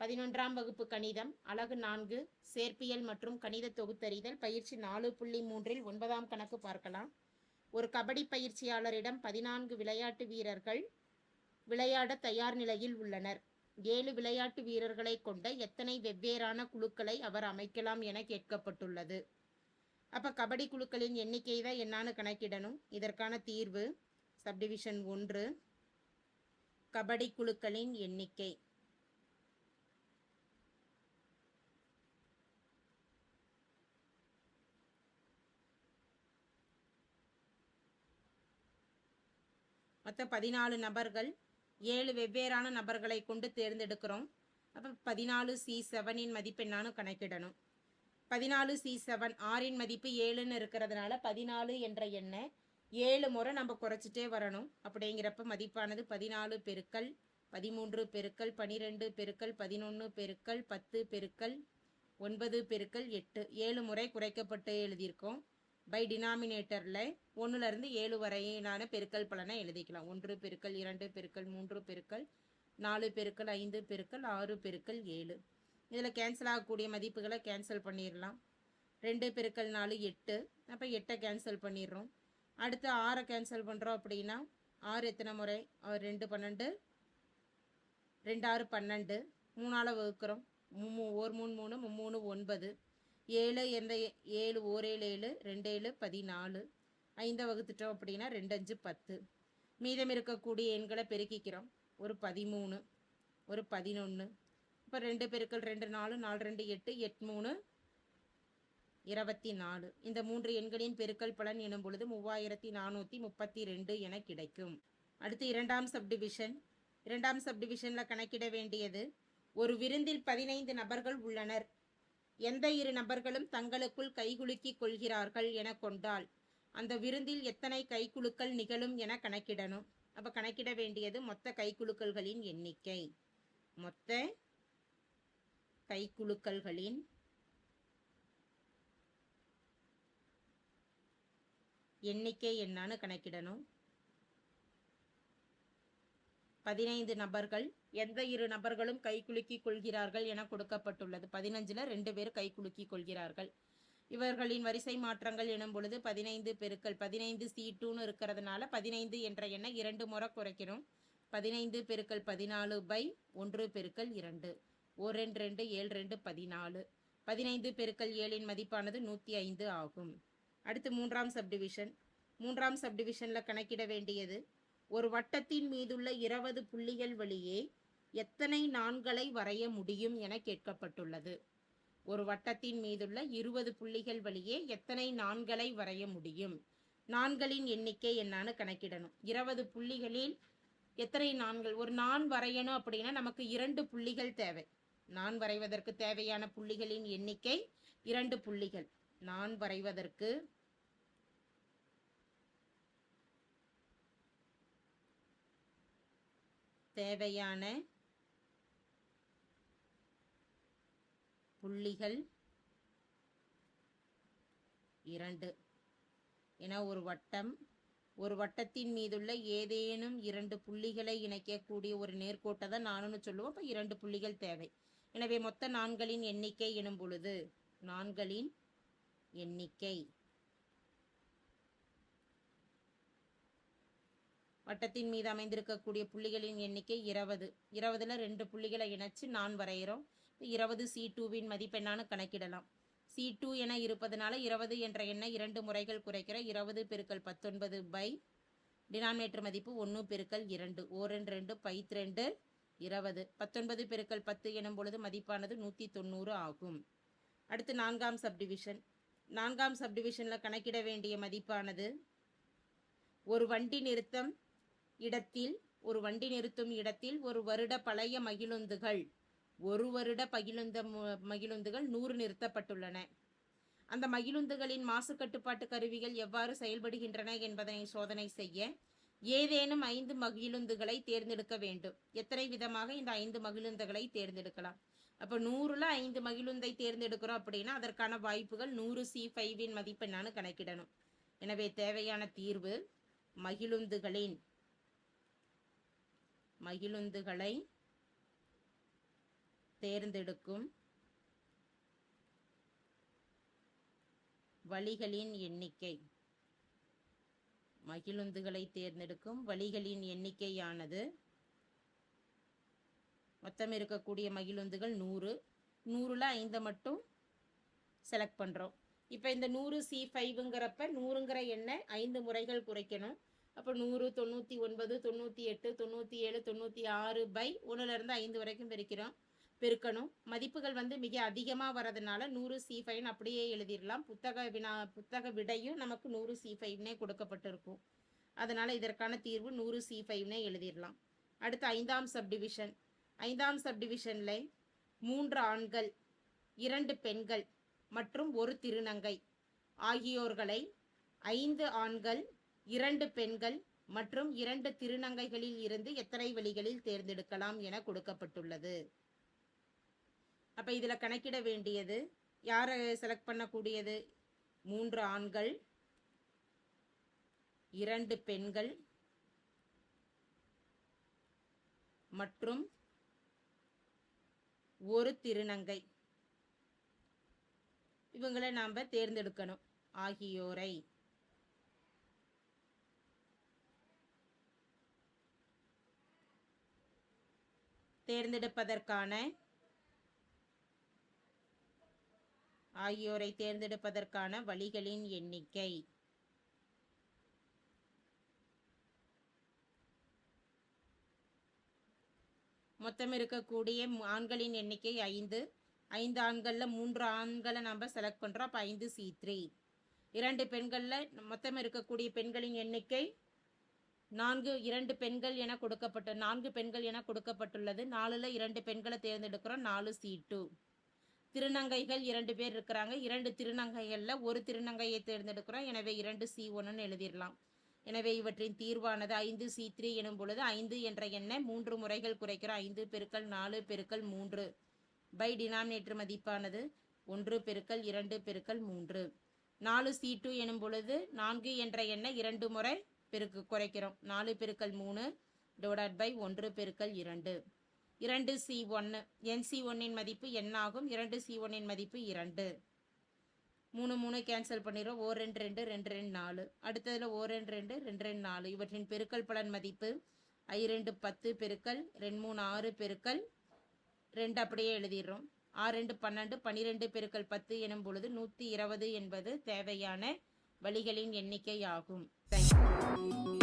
பதினொன்றாம் வகுப்பு கணிதம் அலகு நான்கு சேர்ப்பியல் மற்றும் கணித தொகுத்தறிதல் பயிற்சி நாலு புள்ளி மூன்றில் ஒன்பதாம் கணக்கு பார்க்கலாம். ஒரு கபடி பயிற்சியாளரிடம் பதினான்கு விளையாட்டு வீரர்கள் விளையாட தயார் நிலையில் உள்ளனர். ஏழு விளையாட்டு வீரர்களை கொண்ட எத்தனை வெவ்வேறான குழுக்களை அவர் அமைக்கலாம் என கேட்கப்பட்டுள்ளது. அப்போ கபடி குழுக்களின் எண்ணிக்கை தான் என்னான்னு கணக்கிடணும். இதற்கான தீர்வு சப்டிவிஷன் ஒன்று கபடி குழுக்களின் எண்ணிக்கை. மொத்தம் பதினாலு நபர்கள் ஏழு வெவ்வேறான நபர்களை கொண்டு தேர்ந்தெடுக்கிறோம். அப்போ பதினாலு சி செவனின் மதிப்பு என்னான்னு கணக்கிடணும். பதினாலு சி செவன் ஆறின் மதிப்பு ஏழுன்னு இருக்கிறதுனால பதினாலு என்ற எண்ணை ஏழு முறை நம்ம குறைச்சிட்டே வரணும். அப்படிங்கிறப்ப மதிப்பானது பதினாலு பெருக்கல் பதிமூன்று பெருக்கல் பனிரெண்டு பெருக்கல் பதினொன்று பெருக்கல் பத்து பெருக்கல் ஒன்பது பெருக்கல் எட்டு. ஏழு முறை குறைக்கப்பட்டு எழுதியிருக்கோம். பை டினாமினேட்டரில் ஒன்றுலேருந்து ஏழு வரையிலான பெருக்கல் பலனை எழுதிக்கலாம். ஒன்று பெருக்கல் இரண்டு பெருக்கல் மூன்று பெருக்கல் நாலு பெருக்கல் ஐந்து பெருக்கல் ஆறு பெருக்கல் ஏழு. இதில் கேன்சல் ஆகக்கூடிய மதிப்புகளை கேன்சல் பண்ணிடலாம் ரெண்டு பெருக்கல் நாலு எட்டு. அப்போ எட்டை கேன்சல் பண்ணிடுறோம் அடுத்து ஆறை கேன்சல் பண்ணுறோம் அப்படின்னா ஆறு எத்தனை முறை? ரெண்டு பன்னெண்டு. ரெண்டு ஆறு பன்னெண்டு. மூணால் வகுக்கிறோம். மூ ஒரு மூணு மூணு மூணு ஒன்பது. ஏழு என்ற ஏழு ஓரேழு ஏழு ரெண்டு ஏழு பதினாலு. ஐந்தை வகுத்துட்டோம் அப்படின்னா ரெண்டு அஞ்சு பத்து. மீதம் இருக்கக்கூடிய எண்களை பெருக்கிக்கிறோம். ஒரு பதிமூணு ஒரு பதினொன்று இப்போ ரெண்டு பெருக்கள் ரெண்டு நாலு நாலு ரெண்டு எட்டு எட்டு மூணு இருபத்தி நாலு இந்த மூன்று எண்களின் பெருக்கல் பலன் எனும் பொழுது மூவாயிரத்தி நானூற்றி முப்பத்தி ரெண்டு என கிடைக்கும். அடுத்து இரண்டாம் சப்டிவிஷன் இரண்டாம் சப்டிவிஷனில் கணக்கிட வேண்டியது ஒரு விருந்தில் பதினைந்து நபர்கள் உள்ளனர். எந்த இரு நபர்களும் தங்களுக்குள் கைகுலுக்கிக் கொள்கிறார்கள் என கொண்டால் அந்த விருந்தில் எத்தனை கைகுலுக்கல் நிகழும் என கணக்கிடணும். அப்போ கணக்கிட வேண்டியது மொத்த கைகுலுக்கல்களின் எண்ணிக்கை. மொத்த கைக்குலுக்கல்களின் எண்ணிக்கை என்னான்னு கணக்கிடணும். பதினைந்து நபர்கள் எந்த இரு நபர்களும் கைகுலுக்கிக் கொள்கிறார்கள் என கொடுக்கப்பட்டுள்ளது. பதினஞ்சுல ரெண்டு பேர் கைகுலுக்கிக் கொள்கிறார்கள். இவர்களின் வரிசை மாற்றங்கள் எனும் பொழுது பதினைந்து பெருக்கல் பதினைந்து சி டூன்னு இருக்கிறதுனால பதினைந்து என்ற எண்ணை இரண்டு முறை குறைக்கணும். பதினைந்து பெருக்கல் பதினாலு பை ஒன்று பெருக்கல் இரண்டு. ஓர் ரெண்டு ரெண்டு ஏழு ரெண்டு பதினாலு. பதினைந்து பெருக்கல் ஏழின் மதிப்பானது நூற்றி ஐந்து ஆகும். அடுத்து மூன்றாம் சப்டிவிஷன் மூன்றாம் சப்டிவிஷனில் கணக்கிட வேண்டியது ஒரு வட்டத்தின் மீதுள்ள இருபது புள்ளிகள் வழியே எத்தனை நான்களை வரைய முடியும் என கேட்கப்பட்டுள்ளது. ஒரு வட்டத்தின் மீதுள்ள இருபது புள்ளிகள் வழியே எத்தனை நான்களை வரைய முடியும்? நான்களின் எண்ணிக்கை என்னான்னு கணக்கிடணும். இருபது புள்ளிகளில் எத்தனை நான்கள் ஒரு நான் வரையணும் அப்படின்னா நமக்கு இரண்டு புள்ளிகள் தேவை. நான் வரைவதற்கு தேவையான புள்ளிகளின் எண்ணிக்கை இரண்டு புள்ளிகள். நான் வரைவதற்கு தேவையான புள்ளிகள் இரண்டு. என ஒரு வட்டம் ஒரு வட்டத்தின் மீதுள்ள ஏதேனும் இரண்டு புள்ளிகளை இணைக்கக்கூடிய ஒரு நேர்கோட்டை தான் நானுன்னு சொல்லுவோம். அப்போ இரண்டு புள்ளிகள் தேவை. எனவே மொத்த நான்களின் எண்ணிக்கை எனும் பொழுது நான்களின் எண்ணிக்கை. வட்டத்தின் மீது அமைந்திருக்கக்கூடிய புள்ளிகளின் எண்ணிக்கை இருபது. இருபதுல ரெண்டு புள்ளிகளை இணைச்சு நான் வரைகிறோம். இருபது சி டூவின் மதிப்பெண்ணான்னு கணக்கிடலாம். சி டூ என இருப்பதனால இருபது என்ற எண்ணை இரண்டு முறைகள் குறைக்கிற இருபது பெருக்கல் பத்தொன்பது பை டினாமினேட்டர் மதிப்பு ஒன்று பெருக்கல் இரண்டு. ஓரெண்டு ரெண்டு பைத் ரெண்டு இருபது. பத்தொன்பது பெருக்கல் பத்து எனும் பொழுது மதிப்பானது நூற்றி தொண்ணூறு ஆகும். அடுத்து நான்காம் சப்டிவிஷன் நான்காம் சப்டிவிஷனில் கணக்கிட வேண்டிய மதிப்பானது ஒரு வண்டி நிறுத்தம் இடத்தில் ஒரு வண்டி நிறுத்தும் இடத்தில் ஒரு வருட பழைய மகிழுந்துகள் ஒரு வருட பகிழுந்த மகிழுந்துகள் நூறு நிறுத்தப்பட்டுள்ளன. அந்த மகிழுந்துகளின் மாசு கட்டுப்பாட்டு கருவிகள் எவ்வாறு செயல்படுகின்றன என்பதனை சோதனை செய்ய ஏதேனும் ஐந்து மகிழுந்துகளை தேர்ந்தெடுக்க வேண்டும். எத்தனை விதமாக இந்த ஐந்து மகிழுந்துகளை தேர்ந்தெடுக்கலாம்? அப்போ நூறுல ஐந்து மகிழுந்தை தேர்ந்தெடுக்கிறோம் அப்படின்னா அதற்கான வாய்ப்புகள் நூறு சி ஃபைவின் மதிப்பு நான் கணக்கிடணும். எனவே தேவையான தீர்வு மகிழுந்துகளின் மகிழுந்துகளை தேர்ந்தெடுக்கும் வழிகளின் எண்ணிக்கை. மகிழுந்துகளை தேர்ந்தெடுக்கும் வழிகளின் எண்ணிக்கையானது மொத்தம் இருக்கக்கூடிய மகிழுந்துகள் நூறு. நூறில் ஐந்தை மட்டும் செலக்ட் பண்ணுறோம் இப்போ இந்த நூறு சி ஃபைவுங்கிறப்ப நூறுங்கிற எண்ணை ஐந்து முறைகள் குறைக்கணும். அப்போ நூறு தொண்ணூற்றி ஒன்பது தொண்ணூற்றி எட்டு தொண்ணூற்றி ஏழு தொண்ணூற்றி ஆறு பை ஒன்றுலேருந்து ஐந்து வரைக்கும் பெருக்கிறோம். பெருக்கணும். மதிப்புகள் வந்து மிக அதிகமாக வர்றதுனால நூறு சி ஃபைன் அப்படியே எழுதிடலாம் புத்தக வினா புத்தக விடையும் நமக்கு நூறு சி ஃபைவ்னே கொடுக்கப்பட்டிருக்கும். அதனால் இதற்கான தீர்வு நூறு சி ஃபைவ்னே எழுதிடலாம் அடுத்து ஐந்தாம் சப்டிவிஷன் ஐந்தாம் சப்டிவிஷனில் மூன்று ஆண்கள் இரண்டு பெண்கள் மற்றும் ஒரு திருநங்கை. ஆகியோர்களை ஐந்து ஆண்கள் இரண்டு பெண்கள் மற்றும் இரண்டு திருநங்கைகளில் இருந்து எத்தனை வழிகளில் தேர்ந்தெடுக்கலாம் என கொடுக்கப்பட்டுள்ளது. அப்ப இதுல கணக்கிட வேண்டியது யாரை செலக்ட் பண்ணக்கூடியது? மூன்று ஆண்கள் இரண்டு பெண்கள் மற்றும் ஒரு திருநங்கை. இவங்களை நாம் தேர்ந்தெடுக்கணும். ஆகியோரை. தேர்ந்தெடுப்பதற்கான ஆகியோரை தேர்ந்தெடுப்பதற்கான வழிகளின் எண்ணிக்கை. மொத்தம் இருக்கக்கூடிய ஆண்களின் எண்ணிக்கை ஐந்து. ஐந்து ஆண்களில் மூன்று ஆண்களை நம்ம செலக்ட் பண்ணுறோம் அப்போ ஐந்து சி த்ரீ இரண்டு பெண்களில் மொத்தம் இருக்கக்கூடிய பெண்களின் எண்ணிக்கை நான்கு. இரண்டு பெண்கள் என கொடுக்கப்பட்ட நான்கு பெண்கள் என கொடுக்கப்பட்டுள்ளது. நாலுல இரண்டு பெண்களை தேர்ந்தெடுக்கிறோம். நாலு சி டூ திருநங்கைகள் இரண்டு பேர் இருக்கிறாங்க. இரண்டு திருநங்கைகளில் ஒரு திருநங்கையை தேர்ந்தெடுக்கிறோம். எனவே இரண்டு சி ஒன்றுன்னு எழுதிடலாம். எனவே இவற்றின் தீர்வானது ஐந்து சி த்ரீ எனும் பொழுது ஐந்து என்ற எண்ணை மூன்று முறைகள் குறைக்கிறோம். ஐந்து பெருக்கள் நாலு பெருக்கள் மூன்று. பை டினாமினேட்டர் மதிப்பானது ஒன்று பெருக்கள் இரண்டு பெருக்கள் மூன்று. நாலு சி டூ எனும் பொழுது நான்கு என்ற எண்ணை இரண்டு முறை பெருக்கு குறைக்கிறோம். நாலு பெருக்கள் மூணு டிவைட் பை ஒன்று பெருக்கள் இரண்டு. இரண்டு சி ஒன்று என் சி ஒன்னின் மதிப்பு என் ஆகும் இரண்டு சி ஒன்னின் மதிப்பு இரண்டு. மூணு மூணு கேன்சல் பண்ணிடுறோம் ஓ ரெண்டு ரெண்டு ரெண்டு ரெண்டு நாலு. அடுத்ததில் ஓ ரெண்டு ரெண்டு ரெண்டு ரெண்டு நாலு. இவற்றின் பெருக்கல் பலன் மதிப்பு ஐ ரெண்டு பத்து பெருக்கல் ரெண்டு மூணு ஆறு பெருக்கல். ரெண்டு அப்படியே எழுதிடுறோம். ஆறு ரெண்டு பன்னெண்டு பன்னிரெண்டு பெருக்கல் பத்து எனும் பொழுது நூற்றி இருபது என்பது தேவையான வழிகளின் எண்ணிக்கை ஆகும் தேங்க்யூ